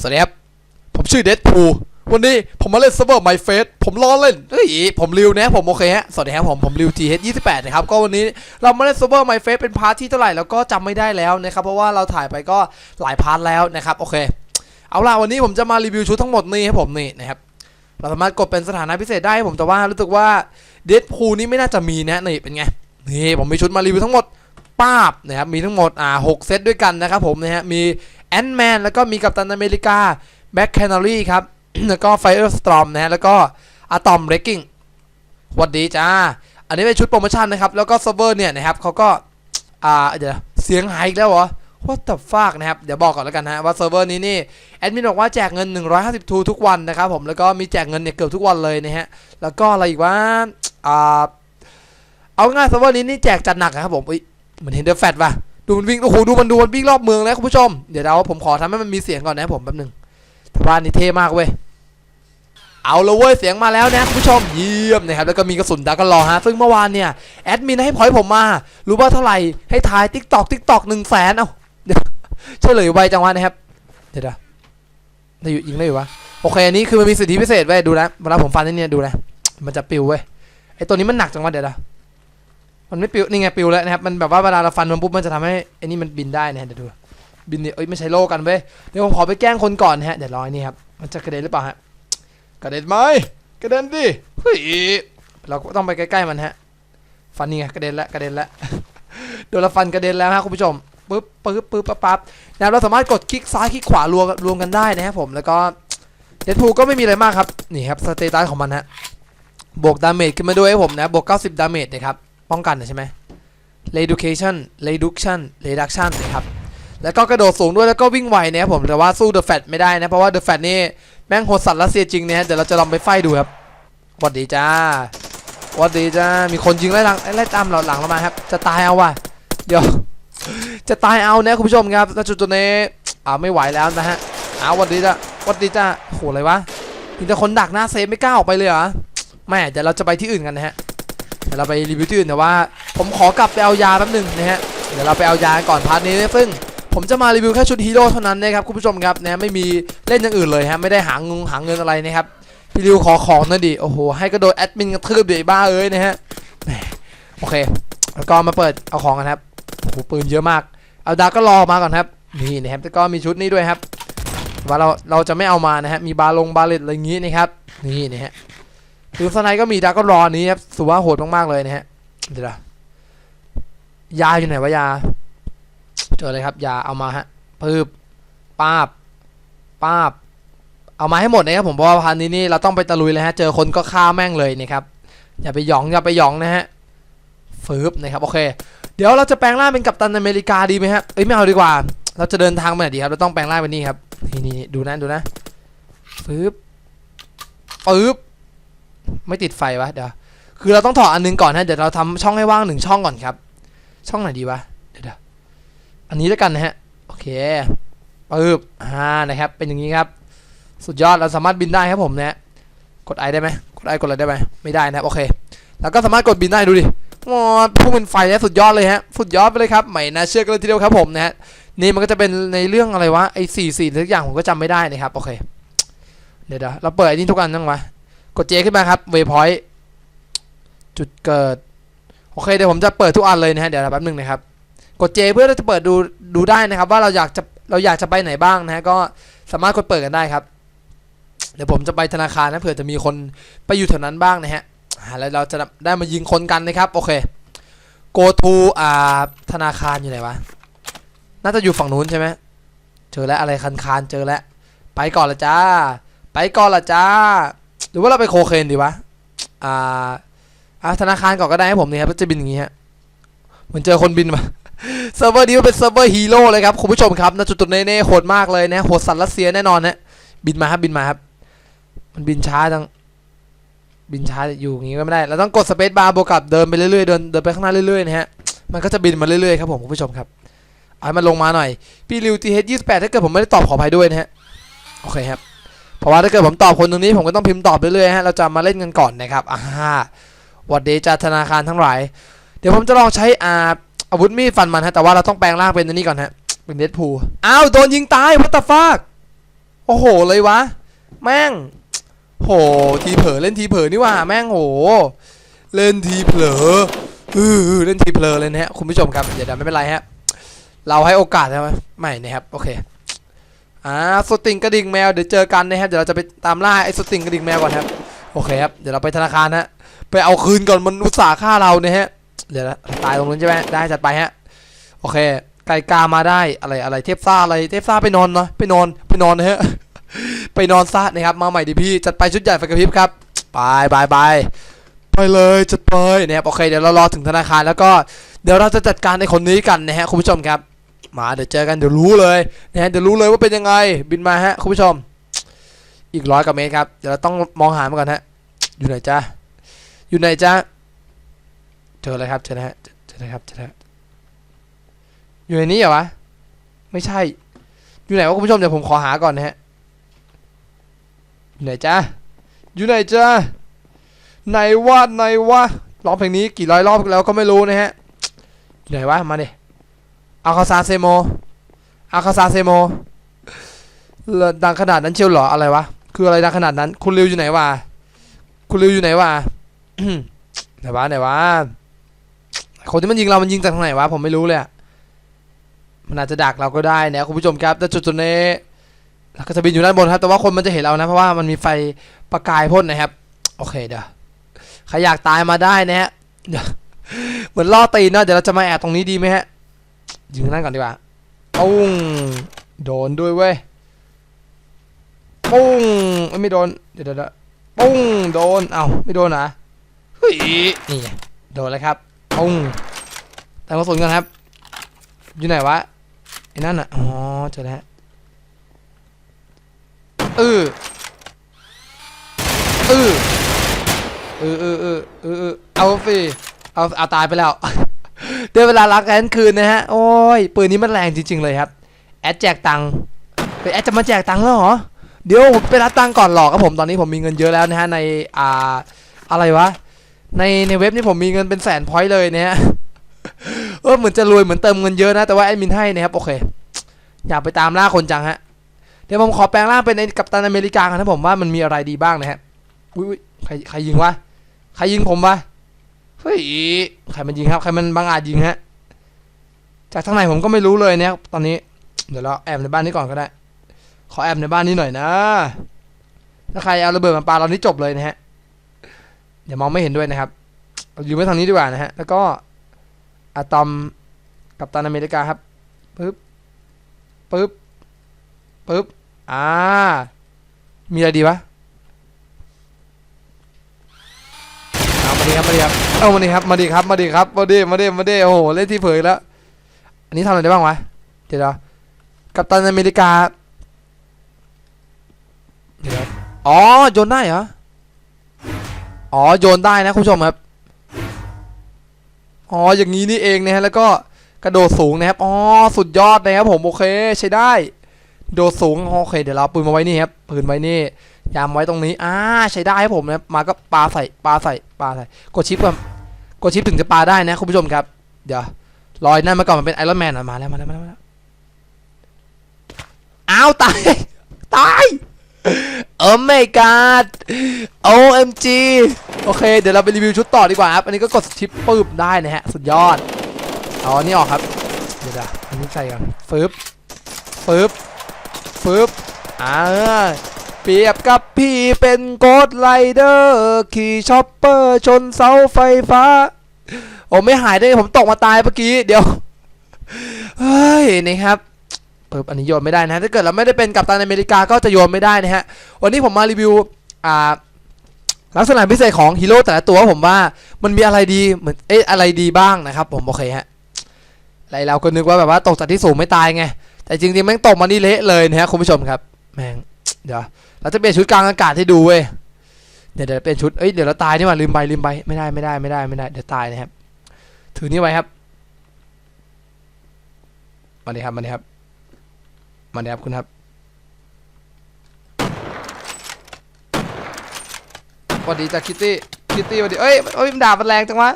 สวัสดีครับ ผมชื่อเดดพูวันนี้ผมมาเล่นเซิร์ฟเวอร์ไมเฟสผมล้อเล่นเฮ้ยผมริวนะผมโอเคฮะ สวัสดีครับผมผมริว GH 28นะครับ ก็วันนี้เรามาเล่นเซิร์ฟเวอร์ไมเฟสเป็นพาร์ทที่เท่าไหร่แล้วก็จำไม่ได้แล้วนะครับ เพราะว่าเราถ่ายไปก็หลายพาร์ทแล้วนะครับ โอเค เอาล่ะวันนี้ผมจะมารีวิวชุดทั้งหมดนี่ให้ผมนี่นะครับ เราสามารถกดเป็นสถานะพิเศษได้ผมแต่ว่ารู้สึกว่าเดดพูนี่ไม่น่าจะมีนะนี่เป็นไง นี่ผมมีชุดมารีวิวทั้งหมดป้าบนะครับ มีทั้งหมดอ่าหกเซตด้วยกันนะครับผมนะฮะ มี แอนด์แมนแล้วก็มีกัปตันอเมริกาแบ็คแคนารีครับ แล้วก็ไฟเออร์สตรอมนะฮะแล้วก็อะตอมเบรกกิ้งวัสดีจ้า อันนี้เป็นชุดโปรโมชั่นนะครับ แล้วก็เซิร์ฟเวอร์เนี่ยนะครับเขาก็ อ่า เดี๋ยว เสียงหายอีกแล้วเหรอ What the fuck นะครับ เดี๋ยวบอกก่อนแล้วกันนะฮะว่าเซิร์ฟเวอร์นี้นี่แอดมินบอกว่าแจกเงิน 150 ทูทุกวันนะครับผม แล้วก็มีแจกเงินเนี่ยเกือบทุกวันเลยนะฮะ แล้วก็อะไรอีกว่า อ่า เอาง่ายเซิร์ฟเวอร์นี้นี่แจกจัดหนักนะครับผมอุ้ยเหมือนเห็นเดอะแฟตว่ะ ดูมันวิ่งโอ้โหดูมันดูมันวิ่งรอบเมืองแล้วคุณผู้ชมเดี๋ยวเราผมขอทำให้มันมีเสียงก่อนนะผมแป๊บหนึงแต่ว่านี่เท่มากเว้ยเอาละเว้ยเสียงมาแล้วนะคุณผู้ชมเยี่ยมนะครับแล้วก็มีกระสุนดาร์กรอฮะซึ่งเมื่อวานเนี่ยแอดมินให้พอยผมมารู้ว่าเท่าไหร่ให้ทายติ๊กตอกติ๊กตอกหนึ่งแสนเอ้าเดี๋ยวเฉลยไวจังวะนะครับเดี๋ยวเดี๋ยวได้อยู่ยิงได้อยู่วะโอเคอันนี้คือมันมีสิทธิพิเศษเว้ยดูนะเวลาผมฟันที่เนี่ยดูนะมันจะปิวเว้ยไอตัวนี้มันหนักจังวะเดี๋ยวเดี๋ยว มันไม่ปิวนี่ไงปิวแล้วนะครับมันแบบว่าเวลาเราฟันมันปุ๊บมันจะทำให้ไอ้นี่มันบินได้นะฮะเดี๋ยวดูบินเนี่ยเอ้ยไม่ใช่โลกันเว้ยเดี๋ยวผมขอไปแกล้งคนก่อนฮะเดี๋ยวรอไอ้นี่ครับมันจะกระเด็นหรือเปล่าฮะกระเด็นไหมกระเด็นดิเฮ้ยเราก็ต้องไปใกล้ๆมันฮะฟันนี่ไงกระเด็นแล้วกระเด็นแล้วโดนละฟันกระเด็นแล้วฮะคุณผู้ชมปึ๊บปึ๊บปึ๊บปั๊บปั๊บนะครับเราสามารถกดคลิกซ้ายคลิกขวารวมรวมกันได้นะครับผมแล้วก็เดดพูก็ไม่มีอะไรมากครับนี่ครับสเตตัสของมันฮะบวกดาเมจขึ้นมาด้วยให้ผมนะบวก 90 ดาเมจนะครับ ป้องกันนะใช่ไหม reduction reduction reduction นะครับ แล้วก็กระโดดสูงด้วยแล้วก็วิ่งไวนะครับผมแต่ว่าสู้ The Fat ไม่ได้นะ เพราะว่า The Fat นี่แม่งโหดสัตว์รัสเซียจริงเนะฮะเดี๋ยวเราจะลองไปไฟดูครับวัดดีจ้าวัดดีจ้ามีคนยิงไล่หลังไล่ตามเราหลังเรามาครับ จะตายเอาว่ะเดี๋ยวจะตายเอานะคุณผู้ชมครับณจุดจุดนี้อ่าไม่ไหวแล้วนะฮะเอาหวัดดีจ้าวัดดีจ้าโหอะไรวะมีแต่คนดักหน้าเซฟไม่กล้าออกไปเลยเหรอแม่เดี๋ยวเราจะไปที่อื่นกันนะฮะ เดี๋ยวเราไปรีวิวที่อื่นแต่ว่า ผมขอกลับไปเอายาแป๊บหนึ่งนะฮะเดี๋ยวเราไปเอายาก่อนพาร์ทนี้นะซึ่งผมจะมารีวิวแค่ชุดฮีโร่เท่านั้นนะครับคุณผู้ชมครับนะไม่มีเล่นอย่างอื่นเลยฮะไม่ได้หางงหาเงินอะไรนะครับพี่ริวขอของหน่อยดิโอ้โหให้กระโดดแอดมินกระทืบเดี๋ยวบ้าเอ้ยนะฮะโอเค แล้วก็มาเปิดเอาของกันครับโอ้โหปืนเยอะมาก เอาดาร์กก็รอมาก่อนครับนี่นะครับแล้วก็มีชุดนี้ด้วยครับว่าเราเราจะไม่เอามานะฮะมีบาลงบาเลตอะไรอย่างงี้นะครับนี่นะฮะ คือสไนก็มีดาก็รอนี้ครับสุว่าโหดมากๆเลยนะฮะเดี๋ยวยาอยู่ไหนวะยา เจอเลยครับ ยาเอามาฮะปืบป้าบป้าบ เอามาให้หมดนะครับผมเพราะว่าพันนี้นี่เราต้องไปตะลุยเลยฮะ เจอคนก็ฆ่าแม่งเลยนะครับอย่าไปหยองอย่าไปหยองนะฮะฟืบนะครับโอเค เดี๋ยวเราจะแปลงร่างเป็นกัปตันอเมริกาดีไหมฮะเอ้ยไม่เอาดีกว่า เราจะเดินทางไปไหนดีครับเราต้องแปลงร่างเป็นนี่ครับนี่นี่นี่ดูนะดูนะฟืบฟืบ ไม่ติดไฟวะเดี๋ยวคือเราต้องถอดอันนึงก่อนฮะเดี๋ยวเราทำช่องให้ว่างหนึ่งช่องก่อนครับ ช่องไหนดีวะเดี๋ยวเดี๋ยวอันนี้แล้วกันนะฮะโอเคปึ๊บอ่านะครับเป็นอย่างนี้ครับ สุดยอดเราสามารถบินได้ครับผมนะฮะกดไอได้ไหมกดไอกดอะไรได้ไหมไม่ได้นะโอเคแล้วก็สามารถกดบินได้ดูดิว้าพุ่งเป็นไฟแล้วสุดยอดเลยฮะสุดยอดไปเลยครับไม่น่าเชื่อกันเลยทีเดียวครับผมนะฮะนี่มันก็จะเป็นในเรื่องอะไรวะไอ้สี่สี่ทุกอย่างผมก็จำไม่ได้นะครับโอเคเดี๋ยวเดี๋ยวเราเปิดอันนี้ทุกอันยังวะ กดเจขึ้นมาครับเวพอยต์จุดเกิด โอเคเดี๋ยวผมจะเปิดทุกอันเลยนะฮะเดี๋ยวแป๊บนึงนะครับ กด J เพื่อที่จะเปิดดูดูได้นะครับ ว่าเราอยากจะเราอยากจะไปไหนบ้างนะฮะก็สามารถกดเปิดกันได้ครับ เดี๋ยวผมจะไปธนาคารนะเผื่อจะมีคนไปอยู่แถวนั้นบ้างนะฮะแล้วเราจะได้มายิงคนกันนะครับโอเค go to อ่าธนาคารอยู่ไหนวะน่าจะอยู่ฝั่งนู้นใช่ไหมเจอแล้วอะไรคันคานเจอแล้วไปก่อนละจ้า ไปก่อนละจ้า หรือว่าเราไปโคเคนดีวะ อ่าอ่าธนาคารก่อนก็ได้ให้ผมนี่ครับจะบินอย่างงี้ฮะเหมือนเจอคนบินมาเซิร์ฟเวอร์นี้เป็นเซิร์ฟเวอร์ฮีโร่เลยครับคุณผู้ชมครับณจุดจุดๆเน่ๆโหดมากเลยนะโหดสัตว์รัสเซียแน่นอนนะบินมาครับบินมาครับ มันบินช้าจังบินช้าอยู่อย่างงี้ก็ไม่ได้ เราต้องกดสเปซบาร์บวกกับเดินไปเรื่อยๆเดินเดินไปข้างหน้าเรื่อยๆนะฮะมันก็จะบินมาเรื่อยๆครับผมคุณผู้ชมครับเอามันลงมาหน่อย พี่ริวทีเฮดยี่สิบแปดถ้าเกิดผมไม่ได้ตอบขออภัยด้วยนะฮะโอเคครับ เพราะว่าถ้าเกิดผมตอบคนตรงนี้ผมก็ต้องพิมพ์ตอบเรื่อยๆฮะเราจะมาเล่นกันก่อนนะครับอ่าวัดเดจาธนาคารทั้งหลาย เดี๋ยวผมจะลองใช้อาอาวุธมีดฟันมันฮะแต่ว่าเราต้องแปลงร่างเป็นอันนี้ก่อนฮะเป็นเดดพูอ้าวโดนยิงตายวัตฟากโอ้โหเลยวะ แม่งโหทีเผลอเล่นทีเผลอนี่ว่าแม่งโหเล่นทีเผลออือเล่นทีเผลอเลยนะฮะคุณผู้ชมครับเดี๋ยวเดี๋ยวไม่เป็นไรฮะเราให้โอกาสใช่ไหมไม่นะครับโอเค อ่าสติงกระดิ่งแมวเดี๋ยวเจอกันนะครับเดี๋ยวเราจะไปตามล่าไอ้สติงกระดิ่งแมวก่อนครับโอเคครับเดี๋ยวเราไปธนาคารฮะไปเอาคืนก่อนมันอุตส่าห์ฆ่าเราเนี่ยฮะเดี๋ยวนะตายตรงนู้นใช่ไหมได้จัดไปฮะโอเค ไก่กามาได้อะไรอะไรเทพซ่าอะไรเทพซ่าไปนอนเนาะไปนอนไปนอนนะฮะไปนอนซะนะครับมาใหม่ดิพี่จัดไปชุดใหญ่ไฟกระพริบครับไปไปไปไปเลยจัดไปนะครับโอเคเดี๋ยวเรารอถึงธนาคารแล้วก็เดี๋ยวเราจะจัดการในคนนี้กันนะฮะคุณผู้ชมครับ มาเดี๋ยวเจอกันเดี๋ยวรู้เลยนะฮะเดี๋ยวรู้เลยว่าเป็นยังไงบินมาฮะคุณผู้ชม อีกร้อยกว่าเมตรครับเดี๋ยวเราต้องมองหามันก่อนฮะอยู่ไหนจ้าอยู่ไหนจ้าเจอเลยครับเจอนะฮะเจอเลยครับเจอแล้วอยู่ในนี้เหรอวะไม่ใช่ อยู่ไหนวะคุณผู้ชมเดี๋ยวผมขอหาก่อนนะฮะอยู่ไหนจ้าอยู่ไหนจ้าไหนวะไหนวะร้องเพลงนี้กี่ร้อยรอบแล้วก็ไม่รู้นะฮะอยู่ไหนวะมาดิ อาคาซาเซโมอาคาซาเซโมดังขนาดนั้นเชียวเหรออะไรวะ คืออะไรดังขนาดนั้น คุณริวอยู่ไหนวะ คุณริวอยู่ไหนวะไหนวะไหนวะ คนที่มันยิงเรา มันยิงจากทางไหนวะ ผมไม่รู้เลยมันอาจจะดักเราก็ได้นะคุณผู้ชมครับ แต่จุดจุดนี้แล้วก็จะบินอยู่ด้านบนครับ แต่ว่าคนมันจะเห็นเรานะ เพราะว่ามันมีไฟประกายพ่นนะครับ โอเคเดี๋ยว ใครอยากตายมาได้นะฮะเดี๋ยวเหมือนล่อตีนเนาะ เดี๋ยวเราจะมาแอบตรงนี้ดีไหมฮะ ยิงนั่นก่อนดีกว่าปุ้งโดนด้วยเว้ยปุ้งไม่โดน เดี๋ยวเดี๋ยวปุ้งโดน เอ้าไม่โดนนะเฮ้ยนี่โดนเลยครับปุ้งแต่กระสุนกันครับ อยู่ไหนวะไอ้นั่นอะอ๋อเจอแล้วออเออเออเออเออเออเออเอาสิเอาเอาตายไปแล้ว เดี๋ยวเวลารักแอนคืนนะฮะ โอ้ย ปืนนี้มันแรงจริง ๆ เลยครับ แอดแจกตังค์แอดจะมาแจกตังค์แล้วเหรอ เดี๋ยวผมไปรับตังค์ก่อนหรอกครับผม ตอนนี้ผมมีเงินเยอะแล้วนะฮะ ใน อ่า อะไรวะ ใน ในเว็บนี้ผมมีเงินเป็นแสนพอยต์เลยนะฮะ เออ เหมือนจะรวย เหมือนเติมเงินเยอะนะ แต่ว่าแอดมินให้นะครับ โอเค อยากไปตามล่าคนจังฮะ เดี๋ยวผมขอแปลงร่างเป็นในกัปตันอเมริกากันนะผมว่ามันมีอะไรดีบ้างนะฮะ อุ้ยอุ๊ยใคร ใครยิงวะ ใครยิงผมวะ เฮ้ยใครมันยิงครับ ใครมันบังอาจยิงฮะ จากทางไหนผมก็ไม่รู้เลยเนี่ยตอนนี้ เดี๋ยวเราแอบในบ้านนี้ก่อนก็ได้ ขอแอบในบ้านนี้หน่อยนะ ถ้าใครเอาระเบิดมาปาเรานี่จบเลยนะฮะ เดี๋ยวมองไม่เห็นด้วยนะครับเราอยู่ไว้ทางนี้ดีกว่านะฮะ แล้วก็อะตอมกัปตันอเมริกาครับปึ๊บปึ๊บปึ๊บ อ่า มีอะไรดีวะ เอามาดีครับมาดีครับ เอามาดีครับ มาดีครับ มาดีครับ มาดีมาดีมาดีโอ้โห เล่นที่เผยแล้ว อันนี้ทำอะไรได้บ้างวะ เดี๋ยวกัปตันอเมริกา เดี๋ยวอ๋อ โยนได้เหรอ อ๋อ โยนได้นะคุณผู้ชมครับ อ๋อ อย่างนี้นี่เองนะฮะ แล้วก็กระโดดสูงนะครับ อ๋อ สุดยอดนะครับผม โอเค ใช้ได้ โดดสูง โอเค เดี๋ยวเราปืนมาไว้นี่ครับ ปืนไว้นี่ยามไว้ตรงนี้ อ่า ใช้ได้ครับผมนะมาก็ปลาใส่ ปลาใส่ ปลาใส่ กดชิปก่อน กดชิปถึงจะปาได้นะคุณผู้ชมครับ เดี๋ยวลอยนั่นมาก่อนมันเป็นไอรอนแมนมาแล้วมาแล้วมาแล้วอ้าวตาย ตายโอ้ my god OMG โอเค เดี๋ยวเราไปรีวิวชุดต่อดีกว่าครับ อันนี้ก็กดชิปปึบได้นะฮะ สุดยอดเอาอันนี้ออกครับ เดี๋ยวอันนี้ใส่ก่อนฟึบฟึบฟึบอ่า ปรียบกับพี่เป็นโกดไรเดอร์ ขี่ช็อปเปอร์ชนเสาไฟฟ้า โอ้ไม่หายได้ผมตกมาตายเมื่อกี้ เดี๋ยว เฮ้ยนี่ครับเปิบอันนี้โยนไม่ได้นะถ้าเกิดเราไม่ได้เป็นกัปตันอเมริกาก็จะโยนไม่ได้นะฮะ วันนี้ผมมารีวิวอ่าลักษณะพิเศษของฮีโร่แต่ละตัวผมว่ามันมีอะไรดีเหมือนเอ๊ะอะไรดีบ้างนะครับ ผมโอเคฮะไรเราก็นึกว่าแบบว่าตกจากที่สูงไม่ตายไง แต่จริงๆแม่งตกมานี่เละเลยนะฮะคุณผู้ชมครับ แม่งเดี๋ยว เราจะเปลี่ยนชุดกลางอากาศให้ดูเว้ยเดี๋ยวเดี๋ยวเปลี่ยนชุดเอ้ยเดี๋ยวเราตายนี่หว่าลืมไปลืมไปไม่ได้ไม่ได้ไม่ได้ไม่ได้เดี๋ยวตายนะครับ ถือนี่ไว้ครับมาเลยครับมาเลยครับมาเลยครับคุณครับสวัสดีจากคิตตี้คิตตี้สวัสดีเอ้ยเอ้ยมันด่ามันแรงจังวะ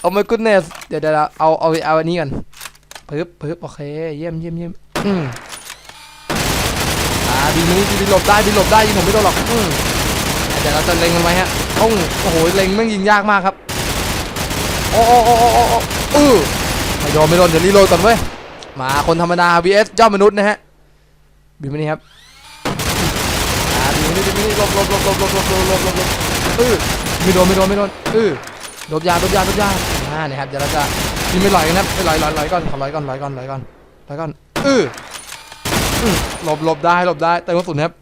เอามากุนเนสเดี๋ยวเดี๋ยวเอาเอาเอาอันนี้ก่อนปึ๊บปึ๊บโอเคเยี่ยมเยี่ยมเยี่ยม อืมอ่าบินนี้บินหลบได้บินหลบได้ยิงผมไม่โดนหรอกอืมเดี๋ยวเราจะเล็งมันไว้ฮะต้องโอ้โหเล็งแม่งยิงยากมากครับโอ้โอ้โอ้โอ้โอ้โอ้เออไม่โดนไม่โดนเดี๋ยวรีโหลดก่อนเว้ยมาคนธรรมดา vs ยอดมนุษย์นะฮะบินมานี่ครับอ่าบินมานี่บินมานี่หลบหลบหลบหลบหลบหลบหลบหลบหลบเออไม่โดนไม่โดนไม่โดนเออหลบยาหลบยาหลบยาอ่าเนี่ยครับเดี๋ยวเราจะบินไปลอยกันครับไปลอยลอยลอยก่อนขอลอยก่อนลอยก่อนลอยก่อนลอยก่อนเอออืม หลบหลบได้หลบได้เติมกระสุนครับ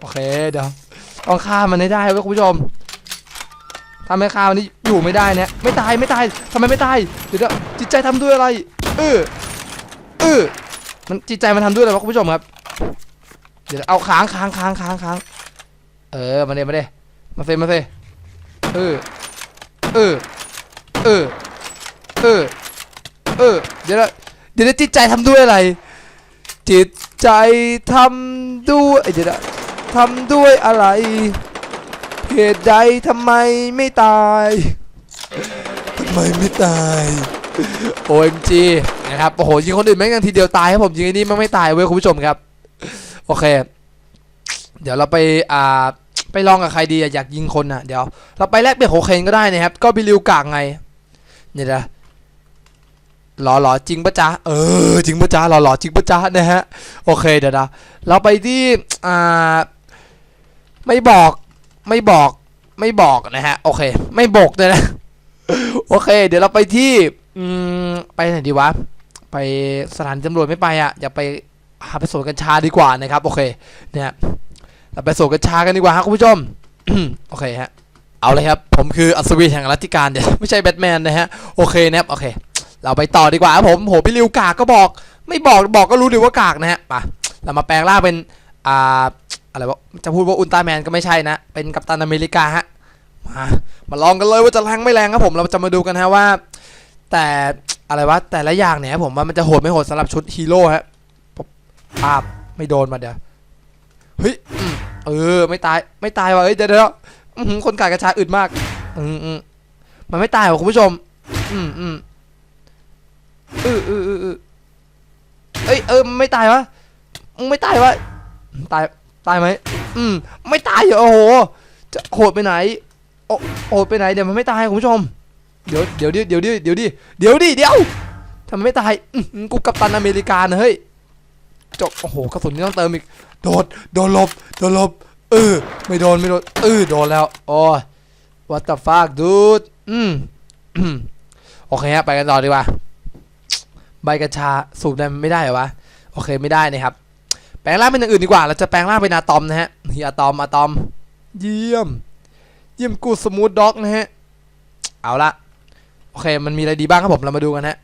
โอเคเดี๋ยวต้องฆ่ามันให้ได้เว้ยคุณผู้ชมถ้าไม่ฆ่ามันนี่อยู่ไม่ได้เนี่ยไม่ตายไม่ตายทำไมไม่ตายเดี๋ยวดิจิตใจทำด้วยอะไรเออเออมันจิตใจมันทำด้วยอะไรวะคุณผู้ชมครับ เดี๋ยวเอาค้างค้างค้างค้างค้างเออมาเดมาเดมาเซมาเซเออเออเออเออเออเดี๋ยวเดี๋ยวจิตใจทำด้วยอะไร จิตใจทำด้วยเดี๋ยวนะทำด้วยอะไร เหตุใดทำไมไม่ตายทำไมไม่ตาย OMG นะครับโอ้โหยิงคนอื่นแม่งยังทีเดียวตายครับผมยิงไอ้นี่มันไม่ตายเว้ยคุณผู้ชมครับ โอเค เดี๋ยวเราไปอ่าไปลองกับใครดีอยากยิงคนอะเดี๋ยว เราไปแลกเปลี่ยนโคเคนก็ได้นะครับ ก็บิลิวกากไงเนี่ยนะ หล่อหล่อจริงปะจ๊ะเออจริงปะจ๊ะหล่อหล่อจริงปะจ๊ะนะฮะโอเคเดี๋ยวนะเราไปที่อ่าไม่บอกไม่บอกไม่บอกนะฮะโอเค ไม่บอกเลยนะโอเค เดี๋ยวเราไปที่อืมไปไหนดีวะไปสถานตำรวจไม่ไปอะอย่าไปหาไปสวนกัญชาดีกว่านะครับโอเคเนี่ยเราไปสวนกัญชากันดีกว่าครับคุณผู้ชมโอเคฮะเอาเลยครับ ผมคืออัศวินแห่งรัติการเดี๋ยวไม่ใช่แบทแมนนะฮะโอเคนะครับโอเค เราไปต่อดีกว่าครับผมโหพี่ริวกากก็บอก ไม่บอกบอกก็รู้ดีว่ากากนะฮะมาเรามาแปลงร่างเป็นอ่าอะไรวะจะพูดว่าอุลตร้าแมนก็ไม่ใช่นะ เป็นกัปตันอเมริกาฮะมามาลองกันเลยว่าจะแรงไม่แรงครับผมเราจะมาดูกันฮะว่า แต่อะไรวะแต่ละอย่างเนี่ยผมว่ามันจะโหดไม่โหดสำหรับชุดฮีโร่ฮะปาบไม่โดนมาเดี๋ยวเฮ้ยเออไม่ตายไม่ตายว่ะเฮ้ยเดี๋ยวเดี๋ยวคนกายกระชากอึดมากอืมอืมมันไม่ตายว่ะคุณผู้ชม อืมอืม เออเออเออเออเอ้ยเออไม่ตายวะมึงไม่ตายวะตายตายไหมอืมไม่ตายเหรอโอ้โหจะโหดไปไหนโอ้โหดไปไหนเดี๋ยวมันไม่ตายคุณผู้ชม เดี๋ยวเดี๋ยวดิเดี๋ยวดิเดี๋ยวดิเดี๋ยวดิเดี๋ยวทำไมไม่ตายกูกัปตันอเมริกานะเฮ้ยจบโอ้โหกระสุนนี่ต้องเติมอีกโดดโดนหลบโดนหลบเออไม่โดนไม่โดนเออโดนแล้วโอ้ย what the fuck dude อืมอืมโอเคฮะไปกันต่อดีกว่า ใบกัญชาสูบได้ไม่ได้เหรอวะโอเคไม่ได้นะครับ แปลงร่างเป็นอย่างอื่นดีกว่า เราจะแปลงร่างเป็นอะตอมนะฮะอะตอมอะตอม เยี่ยม เยี่ยมกูสมูทด็อกนะฮะเอาละโอเคมันมีอะไรดีบ้างครับผมเรามาดูกันฮะ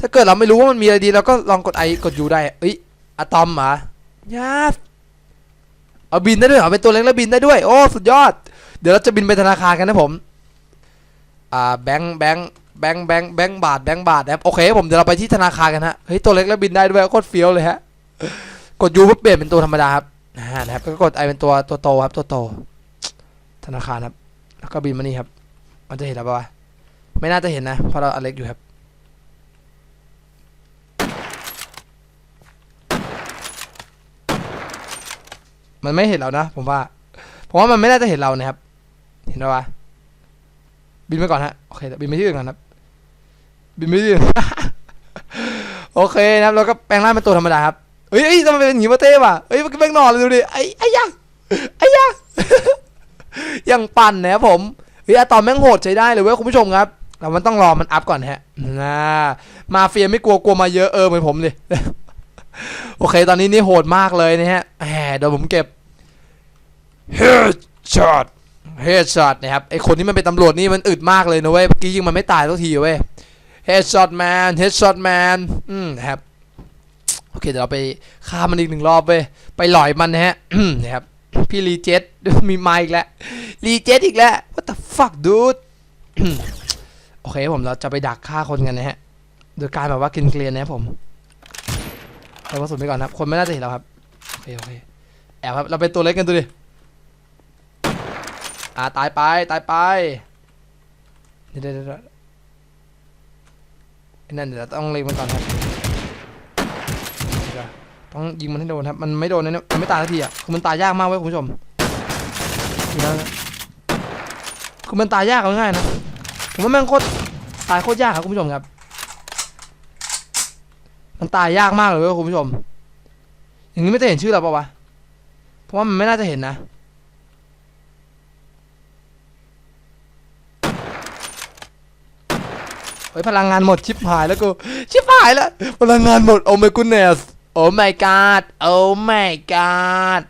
ถ้าเกิดเราไม่รู้ว่ามันมีอะไรดีเราก็ลองกดไอกดยูได้เอ้ยอะตอมเหรอยาดเอาบินได้ด้วยเหรอเป็นตัวเล็กแล้วบินได้ด้วย โอ้สุดยอด เดี๋ยวเราจะบินไปธนาคารกันนะผม อ่าแบงค์แบงค์ แบงค์แบงค์แบงค์บาทแบงค์บาทนะครับโอเคผมเดี๋ยวเราไปที่ธนาคารกันฮะเฮ้ยตัวเล็กแล้วบินได้ด้วยโคตรเฟี้ยวเลยฮะกดยูเพื่อเปลี่ยนเป็นตัวธรรมดาครับนะครับแล้วก็กดไอเป็นตัวตัวโตครับตัวโต ธนาคารครับ แล้วก็บินมานี่ครับ มันจะเห็นแล้วปะวะไม่น่าจะเห็นนะเพราะเราอันเล็กอยู่ครับมันไม่เห็นเรานะ ผมว่าผมว่ามันไม่น่าจะเห็นเรานะครับ เห็นปะวะบินไปก่อนฮะโอเคบินไปที่อื่นก่อนครับ บินไปที่อื่นโอเคนะครับแล้วก็แปลงร่างเป็นตัวธรรมดาครับเฮ้ยทำไมเป็นอย่างนี้มาเต้ว่ะเฮ้ยมันแม่งนอนเลยดูดิไอ้ไอ้ยะไอ้ยะยังปั่นนะครับผมเฮ้ยอะตอมแม่งโหดใช้ได้เลยเว้ยคุณผู้ชมครับแต่มันต้องรอมันอัพก่อนฮะนะมาเฟียไม่กลัวกลัวมาเยอะเออเหมือนผมเลยโอเค ตอนนี้นี่โหดมากเลยนะฮะแหมเดี๋ยวผมเก็บ Headshot เฮดช็อตนะครับไอคนที่มันเป็นตำรวจนี่มันอึดมากเลยนะเว้ยเมื่อกี้ยิงมันไม่ตายสักทีเว้ย เฮดช็อตแมนเฮดช็อตแมนอืมนะครับ โอเค เดี๋ยวเราไปฆ่ามันอีกหนึ่งรอบเว้ยไปหลอยมันนะฮะนะครับ พี่รีเจ็ตมีไมค์อีกแล้ว รีเจ็ตอีกแล้ว what the fuck dude โอเคผมเราจะไปดักฆ่าคนกันนะฮะ โดยการแบบว่ากินเกลียนนะผมเรากระสุนไปก่อนครับ คนไม่น่าจะเห็นเราครับ โอเคโอเค แอบครับ เราเป็นตัวเล็กกันดูดิ อ่าตายไป ตายไป เดี๋ยวเดี๋ยว ไอ้นั่นเดี๋ยวต้องเล็งมันก่อนครับเดี๋ยวต้องยิงมันให้โดนครับ มันไม่โดนนะเนี่ยมันไม่ตายทันทีอะคือมันตายยากมากเว้ยคุณผู้ชมดูนะคือมันตายยากเอาง่ายนะผมว่าแม่งโคตรตายโคตรยากครับคุณผู้ชมครับ มันตายยากมากเลยเว้ยคุณผู้ชม อย่างนี้ไม่จะเห็นชื่อเราปะวะ เพราะว่ามันไม่น่าจะเห็นนะ ฮ้ยพลังงานหมดชิบหายแล้วกูชิบหายแล้วพลังงานหมดโอ้ my goodness โอ้ my god โอ้ my god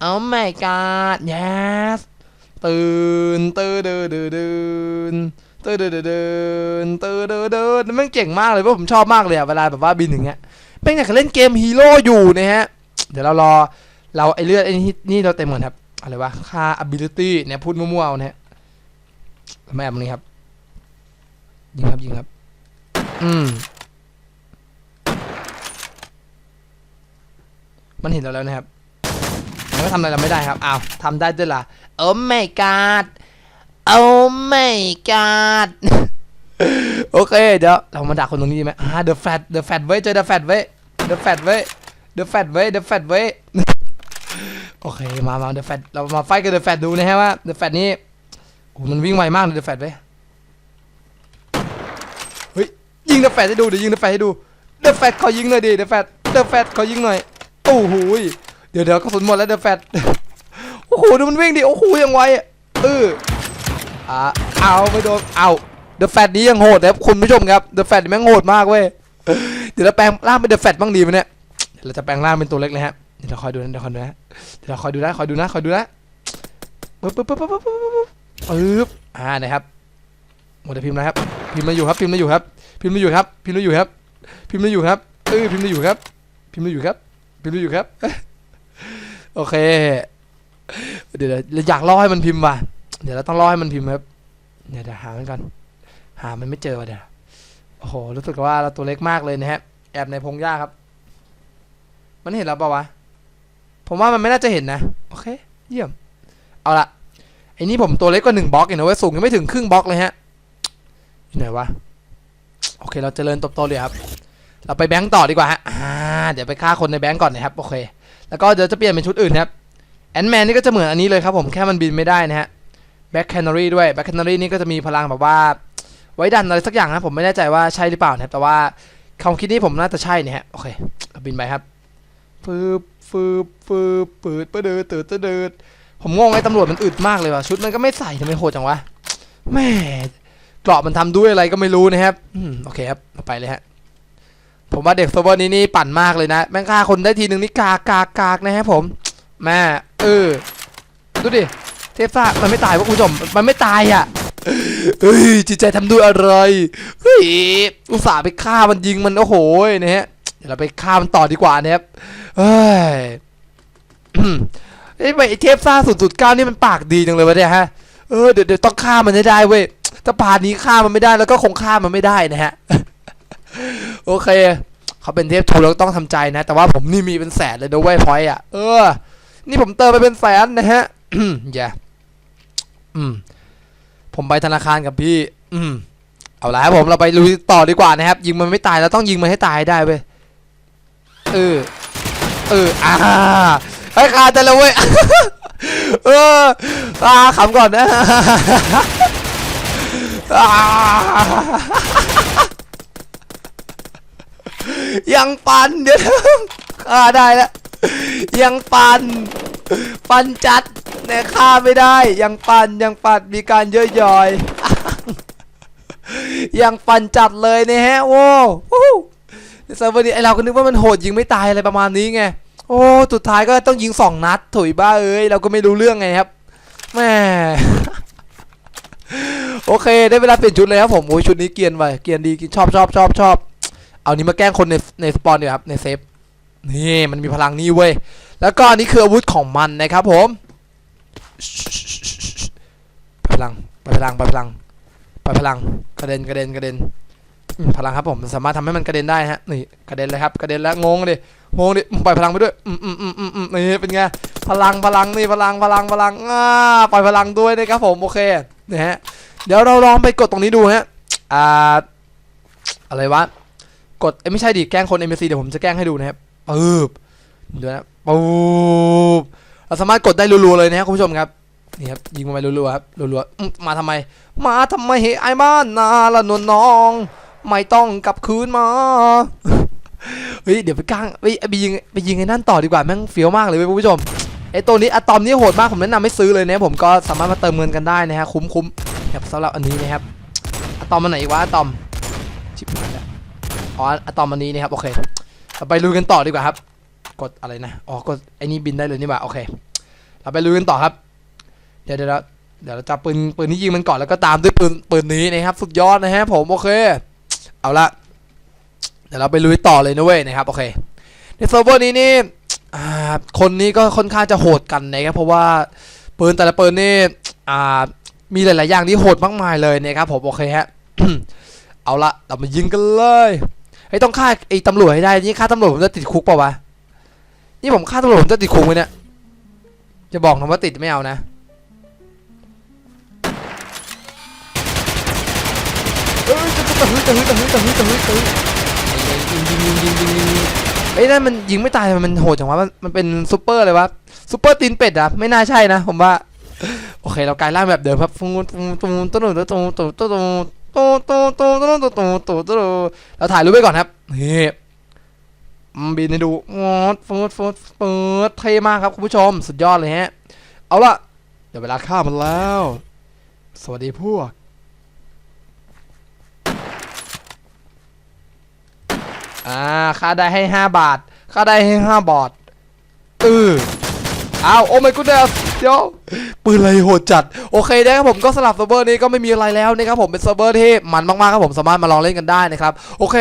โอ้ my god yes ตื่นตื่นเดินเดินเดินตื่นเดินเดินเดินตื่นเดินเดินม่งเก่งมากเลยเพราะผมชอบมากเลยอะเวลาแบบว่าบินอย่างเงี้ยแม่งอยากเล่นเกมฮีโร่อยู่นะฮะเดี๋ยวเรารอเราไอเลือดไอนี่นี่เราเต็มหมดครับอะไรวะค่า ability เนี่ยพูดมั่วๆเนี่ยแม่ตรงนี้ครับ ยิงครับยิงครับ อืม มันเห็นเราแล้วนะครับ มันก็ทำอะไรเราไม่ได้ครับ อ้าวทำได้ด้วยล่ะ โอ้ my god โอ้ my god โอเค เดี๋ยว เรามาดักคนตรงนี้ดีไหมอ่า the fat the fat ไว้เจอ the fat ไว้ย the fat ไว้ย the fat ไว้ย the fat ไว้โอเค มามา the fat เรามาไฟกับ the fat ดูนะฮะว่า the fat นี้โอ้มันวิ่งไวมากเลย the fat เว้ ยิง the fat ให้ดูเดี๋ยวยิง the fat ให้ดู the fat ขอยิงหน่อยดิ the fat the fat ขอยิงหน่อยโอ้โหเดี๋ยวเดี๋ยวกระสุนหมดแล้ว the fat โอ้โหดูมันวิ่งดิโอ้โหยังไวเอออ่าเอาไม่โดนเอา The Fat นี้ยังโหดนะครับคุณผู้ชมครับ The Fat แม่งโหดมากเว้ยเดี๋ยวเราแปลงร่างเป็น The Fat บ้างดีไหมเนี่ยเดี๋ยวเราจะแปลงร่างเป็นตัวเล็กเลยฮะเดี๋ยวเราคอยดูนะเดี๋ยวคอยดูนะเดี๋ยวเราคอยดูนะคอยดูนะคอยดูนะปึ๊บปึ๊บปึ๊บปึ๊บปึ๊บปึ๊บปึ๊บอ่านะครับหมดแต่พิมพ์นะครับ พิมพ์มาอยู่ครับพิมพ์มาอยู่ครับ พิมพ์มาอยู่ครับ พิมพ์มาอยู่ครับ พิมพ์มาอยู่ครับเออพิมพ์มาอยู่ครับ พิมพ์มาอยู่ครับ พิมพ์มาอยู่ครับ โอเค เดี๋ยวเดี๋ยวอยากล่อให้มันพิมพ์ว่ะเดี๋ยวเราต้องล่อให้มันพิมพ์ครับ เดี๋ยวเดี๋ยวหามันก่อน หามันไม่เจอว่ะเดี๋ยวโอ้โหรู้สึกว่าเราตัวเล็กมากเลยนะฮะ แอบในพงหญ้าครับ มันเห็นเราปะวะ ผมว่ามันไม่น่าจะเห็นนะ โอเค เยี่ยม เอาละไอ้นี่ผมตัวเล็กกว่าหนึ่งบล็อกเองนะเว้ยสูงยังไม่ถึงครึ่งบล็อกเลยฮะอยู่ไหนวะ โอเคเราเจริญตบโตเลยครับ เราไปแบงก์ต่อดีกว่าฮะอ่าเดี๋ยวไปฆ่าคนในแบงก์ก่อนนะครับโอเค แล้วก็เดี๋ยวจะเปลี่ยนเป็นชุดอื่นครับแอนแมนนี่ก็จะเหมือนอันนี้เลยครับผมแค่มันบินไม่ได้นะฮะแบ็คแคนนารีด้วยแบ็คแคนนารีนี่ก็จะมีพลังแบบว่า ไว้ดันอะไรสักอย่างนะผมไม่แน่ใจว่าใช่หรือเปล่านะครับแต่ว่าความคิดนี้ผมน่าจะใช่เนี่ยฮะโอเคบินไปครับฟืบฟืบฟืบปืดปะเดิดตืดตะเดิดผมงงไอ้ตำรวจมันอึดมากเลยว่ะชุดมันก็ไม่ใส่ทำไมโหดจังวะแม่ เกราะมันทำด้วยอะไรก็ไม่รู้นะครับอโอเคครับเอาไปเลยฮะผมว่าเด็กเซอร์เวอร์นี้นี่ปั่นมากเลยนะ แม่งฆ่าคนได้ทีหนึ่งนี่กากกากกากนะฮะผมแม่เออดูดิเทพซ่ามันไม่ตายวะคุณผู้ชมมันไม่ตายอะเฮ้ยจิตใจทำด้วยอะไรเฮ้ยอุตส่าห์ไปฆ่ามันยิงมันโอ้โหนะฮะเดี๋ยวเราไปฆ่ามันต่อดีกว่านะครับเฮ้ยไอ้ไอ้เทพซ่าสุดสุดเก้านี่มันปากดีจังเลยวะเนี่ยฮะเออเดี๋ยวเดี๋ยวต้องฆ่ามันให้ได้เว้ย ถ้าพาร์ทนี้ฆ่ามันไม่ได้แล้วก็คงฆ่ามันไม่ได้นะฮะ โอเค เขาเป็นเทพทูแล้วต้องทำใจนะ แต่ว่าผมนี่มีเป็นแสนเลยนะเว้ยพอยอะ เออ นี่ผมเติมไปเป็นแสนนะฮะอย่าอืม ผมไปธนาคารกับพี่ อืม เอาละครับผมเราไปลุยต่อดีกว่านะครับ ยิงมันไม่ตายเราต้องยิงมันให้ตายได้เว้ย เออ เออ อ่าไอ้ขาดแต่ละเว้ย เออ อ่าขำก่อนนะ ยังปันเดี๋ยวฆ่าได้แล้วยังปัน ปันจัดแต่ฆ่าไม่ได้ ยังปันยังปัดมีการเยอะยอย ยังปันจัดเลยนะฮะโว้เซิร์ฟเวอร์นี้ไอเราก็นึกว่ามันโหดยิงไม่ตายอะไรประมาณนี้ไงโอ้สุดท้ายก็ต้องยิงสองนัดถุยบ้าเอ้ยเราก็ไม่รู้เรื่องไงครับแม่ โอเค ได้เวลาเปลี่ยนชุดเลยครับผมโอ้ยชุดนี้เกียนไปเกียนดีชอบชอบชอบชอบเอานี้มาแกล้งคนในในสปอนดีกว่าครับในเซฟนี่มันมีพลังนี่เว้ยแล้วก็อันนี้คืออาวุธของมันนะครับผมไปพลังไปพลังไปพลังไปพลังกระเด็นกระเด็นกระเด็นพลังครับผมสามารถทำให้มันกระเด็นได้ฮะนี่กระเด็นเลยครับกระเด็นแล้วงงดิงงดิปล่อยพลังไปด้วยอืมอืมอืมอืมอืมนี่เป็นไงพลังพลังนี่พลังพลังพลังอ่าปล่อยพลังด้วยนะครับผมโอเคนะฮะ เดี๋ยวเราลองไปกดตรงนี้ดูฮะอ่าอะไรวะ กดเอ้ยไม่ใช่ดิแกล้งคน NPC เดี๋ยวผมจะแกล้งให้ดูนะครับปึ๊บดูนะปุ๊บเราสามารถกดได้รัวๆเลยนะครับคุณผู้ชมครับนี่ครับยิงมาไปรัวๆครับรัวๆมาทำไม มาทำไมเฮไอ้บ้านนาละนวลน้อง ไม่ต้องกลับคืนมาเฮ้ยเดี๋ยวไปก้างเฮ้ยไปยิงไปยิงไอ้นั่นต่อดีกว่าแม่งเฟี้ยวมากเลยคุณผู้ชมไอ้ตัวนี้อะตอมนี่โหดมากผมแนะนำให้ซื้อเลยนะผมก็สามารถมาเติมเงินกันได้นะฮะคุ้มคุ้มๆ ครับสำหรับอันนี้นะครับอะตอมมันไหนอีกวะอะตอมชิบหายแล้วอ๋ออะตอมอันนี้นะครับโอเคเราไปลุยกันต่อดีกว่าครับ กดอะไรนะอ๋อกดไอ้นี่บินได้เลยนี่หว่าโอเค เราไปลุยกันต่อครับ เดี๋ยวเดี๋ยวเราเดี๋ยวเราจะปืนปืนที่ยิงมันก่อนแล้วก็ตามด้วยปืนปืนนี้นะครับ สุดยอดนะฮะผมโอเค เอาละเดี๋ยวเราไปลุยต่อเลยนะเว้ยนะครับโอเค ในเซิร์ฟเวอร์นี้นี่คนนี้ก็ค่อนข้างจะโหดกันนะครับเพราะว่าปืนแต่ละปืนนี่อ่า มีหลาย ๆ อย่างที่โหดมากมายเลยนะครับผมโอเคฮะ เอาละเรามายิงกันเลยไอ้ต้องฆ่าไอ้ตำรวจให้ได้ นี่ฆ่าตำรวจผมจะติดคุกเปล่าวะ นี่ผมฆ่าตำรวจผมจะติดคุกไหมเนี่ย จะบอกนะว่าติดไม่เอานะ เอ้ยจะจะฮึจะฮึจะฮึจะฮึจะฮึจะฮึยิงยิงยิงยิงยิงยิงยิงเอ้นั่นมันยิงไม่ตายมันโหดจังวะมันมันเป็นซูเปอร์เลยวะซูเปอร์ตีนเป็ดอะไม่น่าใช่นะผมว่า โอเคเรากลายร่างแบบเดิมครับฟูฟูตู้ตู้ตู้ตู้ตู้ตู้ตู้ตู้ตู้ตู้ตู้ตู้ตู้ตู้เราถ่ายรูปไว้ก่อนครับนี่บินให้ดูงดฟูดฟูดฟูดเท่มากครับคุณผู้ชมสุดยอดเลยฮะ เอาล่ะเดี๋ยวเวลาฆ่ามันแล้ว สวัสดีพวกอ่าค่าได้ให้ 5 บาทค่าได้ให้ 5 บาทเอออ้าวโอ้ไม่กูเดี๋ยวปืนอะไรโหดจัด โอเคนะครับผมก็สลับเซิร์ฟเวอร์นี้ก็ไม่มีอะไรแล้วนะครับผมเป็นเซิร์ฟเวอร์ที่มันมากๆครับผมสามารถมาลองเล่นกันได้นะครับโอเค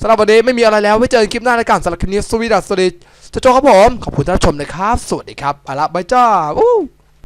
สำหรับวันนี้ไม่มีอะไรแล้วไว้เจอกันคลิปหน้าในการสำหรับคลิปนี้สวีดัสสวัสดีเจ้าโจครับผมขอบคุณที่รับชมนะครับสวัสดีครับอาละบายจ้าวู้